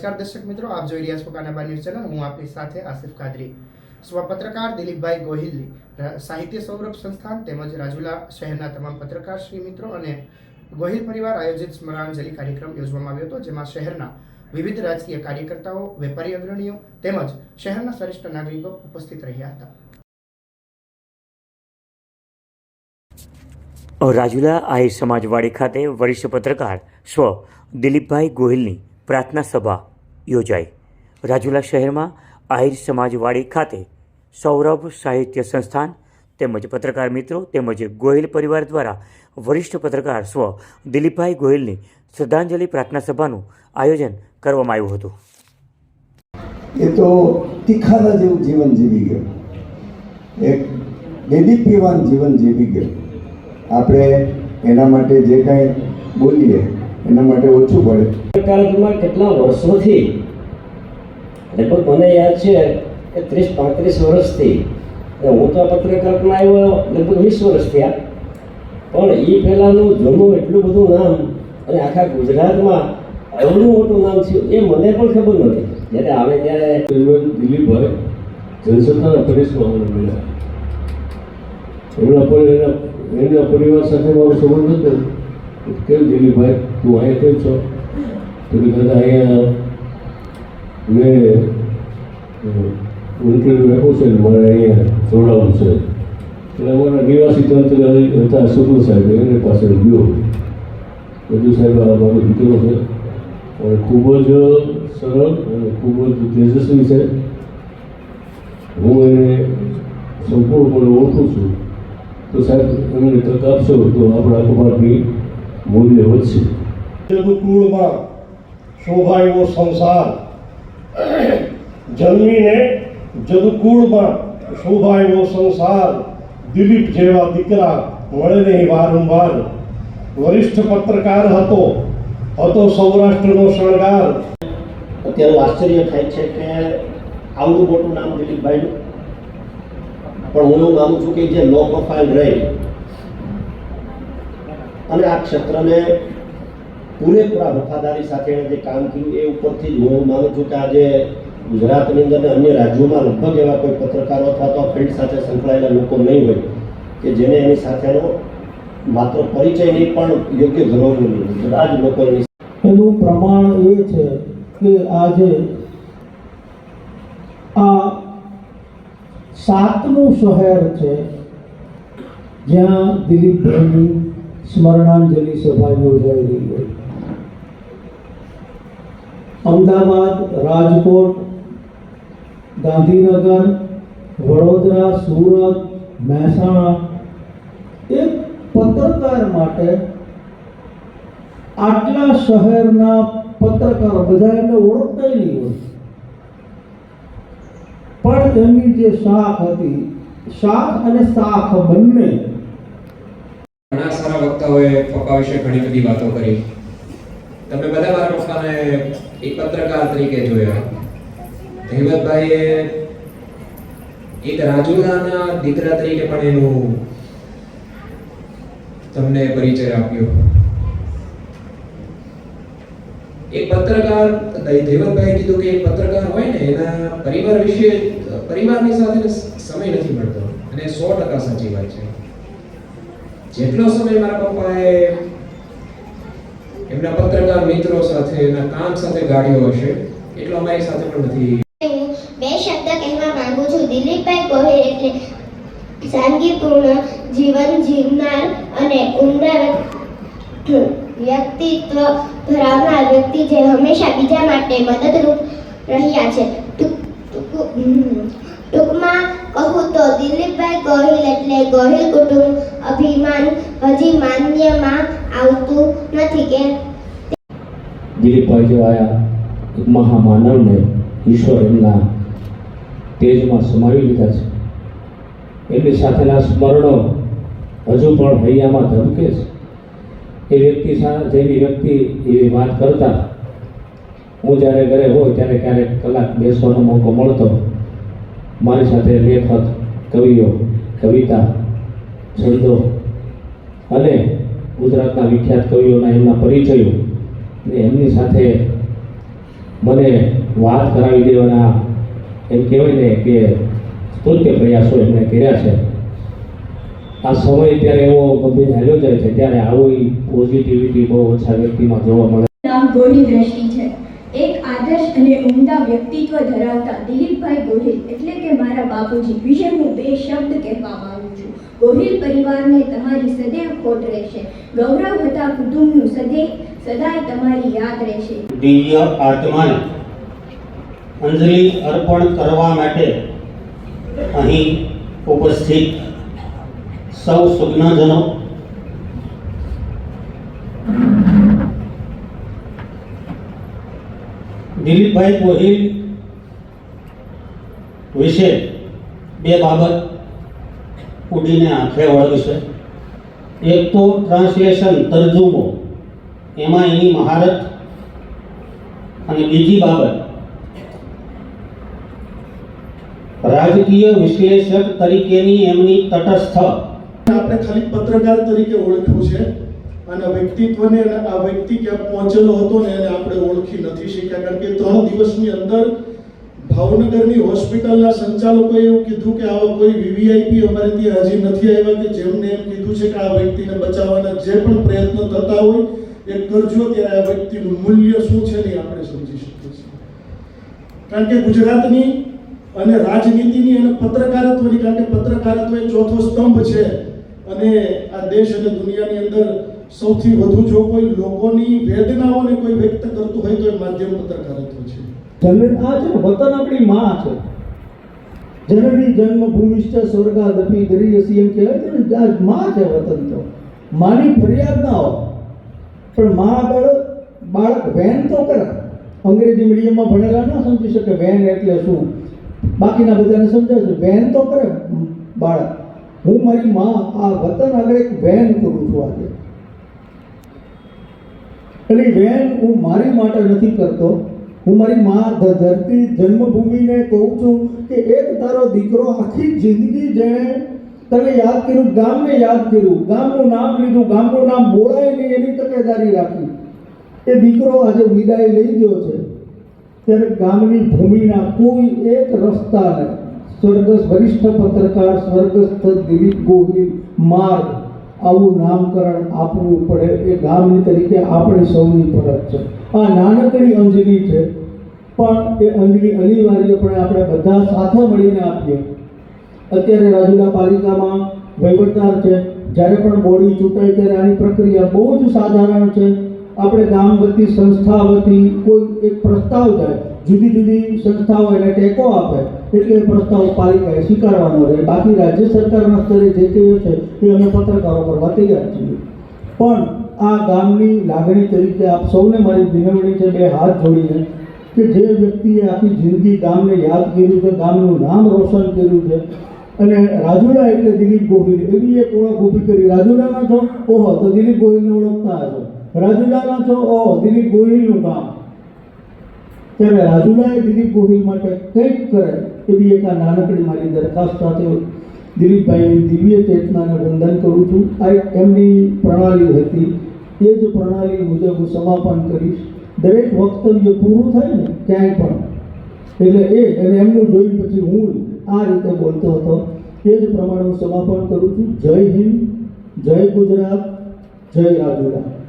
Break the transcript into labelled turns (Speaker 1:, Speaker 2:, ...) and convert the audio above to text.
Speaker 1: નમસ્કાર દર્શક મિત્રો, આપ જોઈ રહ્યા છો કાનાબા ન્યૂઝ ચેનલ. હું આપની સાથે આસિફ કાદરી. સ્વ પત્રકાર દિલીપભાઈ ગોહિલની સાહિત્ય સૌરભ સંસ્થાન તેમજ રાજુલા શહેરના તમામ પત્રકાર શ્રી મિત્રો અને ગોહિલ પરિવાર આયોજિત સ્મરણાંજલિ કાર્યક્રમ યોજવામાં આવ્યો હતો, જેમાં શહેરના વિવિધ રાજકીય કાર્યકર્તાઓ, વેપારી અગ્રણીઓ તેમજ શહેરના શ્રેષ્ઠ નાગરિકો ઉપસ્થિત રહ્યા હતા.
Speaker 2: રાજુલા આહિર સમાજવાડી ખાતે વરિષ્ઠ પત્રકાર સ્વ દિલીપભાઈ ગોહિલની પ્રાર્થના સભા યોજાઈ. રાજુલા શહેરમાં આહિર સમાજવાડી ખાતે સૌરભ સાહિત્ય સંસ્થાન તેમજ પત્રકાર મિત્રો તેમજ ગોહિલ પરિવાર દ્વારા વરિષ્ઠ પત્રકાર સ્વ દિલીપભાઈ ગોહિલની શ્રદ્ધાંજલિ પ્રાર્થના સભાનું આયોજન કરવામાં આવ્યું હતું.
Speaker 3: એ તો તીખાના જેવું જીવન જીવી ગયો. એક દેદીપ્યવાન જીવન જીવી ગયો. આપણે એના માટે જે કાંઈ બોલીએ એના માટે ઓછું પડે.
Speaker 4: કેટલા વર્ષોથી લગભગ મને યાદ છે કે ત્રીસ પાંત્રીસ વર્ષથી હું તો પત્રકારમાં આવ્યો લગભગ વીસ વર્ષ થયા. પણ એ પહેલાંનું જૂનું એટલું બધું નામ અને આખા ગુજરાતમાં એવડું મોટું નામ થયું એ મને પણ ખબર નથી. જ્યારે આવે ત્યારે
Speaker 5: દિલીપભાઈ જનસત્તા પ્રદેશમાં મને મળ્યા. એમના પર એના એના પરિવાર સાથે મારો સંબંધ હતો. કેમ દિલીપભાઈ, તું અહીંયા કેમ છો? તો દાદા, અહીંયા મેં ઇન્ટરવ્યૂ આપ્યું છે મારે અહીંયા જોડાવું છે. એટલે અમારા નિવાસી તંત્ર હતા સુપર સાહેબ એની પાસે ગયો. બધું સાહેબ, આ મારો દીકરો છે. અને ખૂબ જ સરળ અને ખૂબ જ તેજસ્વી છે. હું એને સંપૂર્ણપણે ઓળખું છું. તો સાહેબ, એમને તક આપશો તો આપણા કુમારની મૂલ્ય વધશે.
Speaker 6: જદુકુળમાં શોભાયો સંસાર જન્મીને જદુકુળમાં શોભાયો સંસાર દિલીપ જેવા દીકરા મળે નહીં વારંવાર. વરિષ્ઠ પત્રકાર હતો હતો સૌરાષ્ટ્રનો શણગાર.
Speaker 4: અત્યારે આશ્ચર્ય થાય છે કે આવડું મોટું નામ દિલીપભાઈનું. પણ હું એવું માનું છું કે જે લો પ્રોફાઇલ રહી. અને આ ક્ષેત્રને પૂરેપૂરા વફાદારી સાથે એણે જે કામ કર્યું એ ઉપરથી જ હું માનું છું કે આજે ગુજરાતની અંદર અને અન્ય રાજ્યોમાં લગભગ એવા કોઈ પત્રકારો અથવા તો ફિલ્ડ સાથે સંકળાયેલા લોકો નહીં હોય કે જેને એની સાથેનો માત્ર પરિચય નહીં, પણ યોગ્ય ગૌરવ નહીં બધા જ લોકો એની
Speaker 7: પ્રમાણ એ છે કે આજે આ સાતમું શહેર છે જ્યાં દિલીપભાઈની સ્મરણાંજલિ સભા યોજાઈ રહી હોય. અમદાવાદ, રાજકોટ, ગાંધીનગર, વડોદરા, સુરત, મહેસાણા એક પત્રકાર માટે આટલા શહેરના પત્રકારો બધા એમને ઓળખતા નહીં હોય. પણ એમની જે શાખ હતી, શાખ અને શાખ બંને
Speaker 8: ઘણા સારા વક્તાઓએ પપ્પા વિશે ઘણી બધી વાતો કરી. તમે બધા મારા પપ્પાને એક પત્રકાર તરીકે જોયા. ધૈવતભાઈએ એક રાજુલાના દીકરા તરીકે પણ એનું તમને પરિચય આપ્યો. એક પત્રકાર ધૈવતભાઈએ કીધું કે એક પત્રકાર હોય ને, એના પરિવાર વિશે, પરિવારની સાથે સમય નથી મળતો અને સો ટકા સાચી વાત છે. જેટલો સમય મારા પપ્પાએ એમના પત્રકાર મિત્રો સાથે એના કામ સાથે ગાળ્યો હશે, એટલો અમારી સાથે પણ નથી
Speaker 9: બે શબ્દ કહેવા માંગુ છું દિલીપભાઈ ગોહિલ એટલે સાદગીપૂર્ણ જીવન જીવનાર અને ઉમદા વ્યક્તિત્વ ધરાવનાર વ્યક્તિ જે હંમેશા બીજા માટે મદદરૂપ રહ્યા છે. ટૂંકમાં કહું તો દિલીપભાઈ ગોહિલ એટલે ગોહિલ કુટુંબ અભિમાન, હજી માન્યમાં આવતું નથી કે
Speaker 5: દિલીપભાઈ જેવા એક મહામાનવને ઈશ્વર એમના તેજમાં સમાવી લીધા છે. એમની સાથેના સ્મરણો હજુ પણ હૈયામાં ધબકે છે. એ વ્યક્તિ સા- જેવી વ્યક્તિ એવી વાત કરતા, હું જ્યારે ઘરે હોય ત્યારે ક્યારેક કલાક બેસવાનો મોકો મળતો, મારી સાથે લેખક, કવિઓ, કવિતા, છંદો અને ગુજરાતના વિખ્યાત કવિઓના એમના પરિચયો ને એમની સાથે મને વાત કરાવી દેવાના એમ કહેવાય ને કે સ્તુત્ય પ્રયાસો એમણે કર્યા છે. આ સમય ત્યારે એવો ગંભીર હાલ્યો જાય છે, ત્યારે આવી પોઝિટિવિટી બહુ ઓછા વ્યક્તિમાં જોવા મળે.
Speaker 10: નામ ગોહિલ દ્રષ્ટિ છે. એક આદર્શ અને ઉમદા વ્યક્તિત્વ ધરાવતા દિલીપભાઈ ગોહિલ એટલે કે મારા બાપુજી વિશે હું બે શબ્દ કહેવા માંગુ ગોહિલ પરિવારને તમારી સદૈવ ખોટ રહેશે. ગૌરવ હતા કુટુંબનું સદૈવ, સદાય તમારી યાદ રહેશે.
Speaker 11: દિવ્ય આત્માને અંજલિ અર્પણ કરવા માટે અહીં ઉપસ્થિત સૌ સુજ્ઞજનો દિલીપભાઈ ગોહિલ વિશે બે બાબત ઉડીને આંખે વળગશે એક તો ટ્રાન્સલેશન તરજુમો, એમાં એની મહારત. અને બીજી બાબત, રાજકીય વિશ્લેષક તરીકેની એમની તટસ્થ.
Speaker 6: આપણે ખાલી પત્રકાર તરીકે ઓળખ્યું છે. અને વ્યક્તિત્વને આ વ્યક્તિ ક્યાં પહોંચેલો હતો ને એને આપણે ઓળખી નથી શક્યા. કારણ કે ત્રણ દિવસની અંદર ભાવનગરની હોસ્પિટલના સંચાલકોએ એવું કીધું કે આવા કોઈ વીવીઆઈપી અમારે ત્યાં હજી નથી આવ્યા કે જેમને એમ કીધું છે કે આ વ્યક્તિને બચાવવાના જે પણ પ્રયત્ન થતા હોય એ કરજો ત્યારે આ વ્યક્તિનું મૂલ્ય શું છે ને આપણે સમજી શકીએ છીએ. કારણ કે ગુજરાતની અને રાજનીતિની અને પત્રકારત્વની, કારણ કે પત્રકારત્વ એ ચોથો સ્તંભ છે અને આ દેશ અને દુનિયાની અંદર સૌથી વધુ જો કોઈ લોકોની વેદનાઓને કોઈ વ્યક્ત કરતું હોય તો એ માધ્યમ પત્રકારત્વ છે.
Speaker 7: જનરલ આ છે વતન આપણી માં છે. જનની જન્મભૂમિશ્ચ સ્વર્ગાદપી ગરીયસી એમ કહેવાય છે ને, આ માં છે વતન તો. માની ફરિયાદ ના હોય. પણ માં આગળ બાળક વેન તો કરે. અંગ્રેજી મીડિયમમાં ભણેલા ના સમજી શકે વેન એટલે શું? બાકીના બધાને સમજાય વેન તો કરે બાળક. હું મારી માં આ વતન આગળ એક વેન કરું છું આજે. એટલે વેન હું મારી માટે નથી કરતો. હું મારી મા ધરતી જન્મભૂમિને કહું છું કે એક તારો દીકરો આખી જિંદગી જેણે તને યાદ કર્યું, ગામને યાદ કર્યું. ગામનું નામ લીધું, ગામનું નામ બોલાય નહીં, એની તકેદારી રાખી. એ દીકરો આજે વિદાય લઈ ગયો છે. ત્યારે ગામની ભૂમિના કોઈ એક રસ્તાને સ્વર્ગસ્થ વરિષ્ઠ પત્રકાર, સ્વર્ગસ્થ દિલીપ ગોહિલ, માર્ગ. આવું નામકરણ આપવું પડે એ ગામની તરીકે આપણી સૌની ફરજ છે. આ નાનકડી અંજલી છે. પણ એ અંજલી અનિવાર્યપણે આપણે બધા સાથે મળીને આપીએ. અત્યારે રાજુલા પાલિકામાં વહીવટદાર છે. જ્યારે પણ બોડી ચૂંટાય ત્યારે આની પ્રક્રિયા બહુ જ સાધારણ છે. આપણે ગામ વતી સંસ્થા વતી કોઈ એક પ્રસ્તાવ જાય જુદી જુદી સંસ્થાઓ એને ટેકો આપે. એટલે એ પ્રસ્તાવ પાલિકાએ સ્વીકારવાનો રહે. બાકી રાજ્ય સરકારના સ્તરે જે કહ્યું છે, એ અમે પત્રકારો કરવા તૈયાર છીએ. પણ આ ગામની લાગણી તરીકે આપ સૌને મારી વિનવણી છે, બે હાથ જોડીને, કે જે વ્યક્તિએ આખી જિંદગી ગામને યાદ કર્યું છે, ગામનું નામ રોશન કર્યું છે, અને રાજુલા એટલે દિલીપ ગોહિલ, એવી એક ઓળખ ઊભી કરી. રાજુલાના છો? ઓહો, તો દિલીપ ગોહિલને ઓળખતા હશો. રાજુલાના છો? ઓહો, દિલીપ ગોહિલનું કામ ત્યારે રાજુલાએ દિલીપ ગોહિલ માટે કંઈક કરે એવી એક આ નાનકડી મારી દરખાસ્ત સાથે દિલીપભાઈની દિવ્ય ચેતનાને વંદન કરું છું. આ એમની પ્રણાલી હતી. એ જ પ્રણાલી મુજબ હું સમાપન કરીશ. દરેક વક્તવ્ય પૂરું થાય ને ક્યાંય પણ. એટલે એ અને એમનું જોઈ પછી હું આ રીતે બોલતો હતો. એ જ પ્રમાણે હું સમાપન કરું છું. જય હિન્દ, જય ગુજરાત, જય રાજુલા.